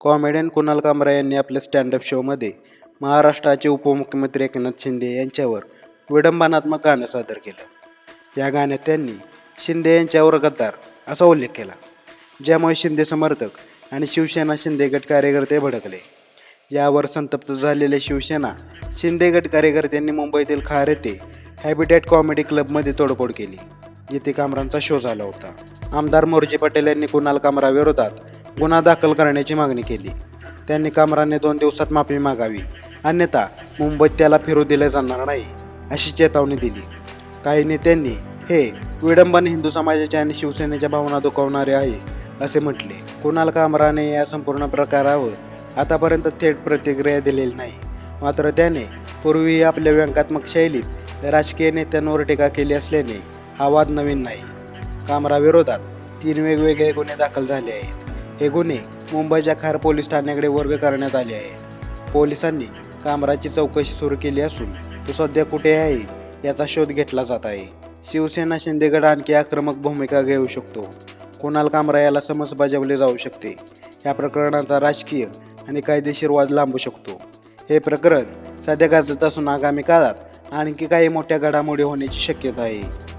Comedian Kunal कामरा यांनी आपल्या स्टँडअप शोमध्ये महाराष्ट्राचे उपमुख्यमंत्री एकनाथ शिंदे यांच्यावर विडंबनात्मक गाणं सादर केलं. या गाण्यात त्यांनी शिंदे यांच्यावर गद्दार असा उल्लेख केला ज्यामुळे शिंदे समर्थक आणि शिवसेना शिंदे गट कार्यकर्ते भडकले. यावर संतप्त झालेले शिवसेना शिंदे गट कार्यकर्त्यांनी मुंबईतील खार येथे हॅबिटेट कॉमेडी क्लबमध्ये तोडफोड केली जिथे कामरांचा शो झाला होता. आमदार मोर्जी पटेल यांनी कुणाल कामराविरोधात गुन्हा दाखल करण्याची मागणी केली. त्यांनी कामराने दोन दिवसात माफी मागावी. अन्यथा मुंबईत त्याला फिरू दिले जाणार नाही अशी चेतावणी दिली. काही नेत्यांनी हे विडंबन हिंदू समाजाच्या आणि शिवसेनेच्या भावना दुखावणारे आहे असे म्हटले. कुणाल कामराने या संपूर्ण प्रकारावर आतापर्यंत थेट प्रतिक्रिया दिलेली नाही. मात्र त्याने पूर्वी आपल्या व्यंगात्मक शैलीत राजकीय नेत्यांवर टीका केली असल्याने हा वाद नवीन नाही. कामराविरोधात तीन वेगवेगळे गुन्हे दाखल झाले आहेत. हे गुन्हे मुंबईच्या खार पोलीस ठाण्याकडे वर्ग करण्यात आले आहेत. पोलिसांनी कामराची चौकशी सुरू केली असून तो सध्या कुठे आहे याचा शोध घेतला जात आहे. शिवसेना शिंदेगड आणखी आक्रमक भूमिका घेऊ शकतो. कुणाल कामरा याला समज बजावले जाऊ शकते. या प्रकरणाचा राजकीय आणि कायदेशीर वाद लांबू शकतो. हे प्रकरण सध्या गाजत असून आगामी काळात आणखी काही मोठ्या घडामोडी होण्याची शक्यता आहे.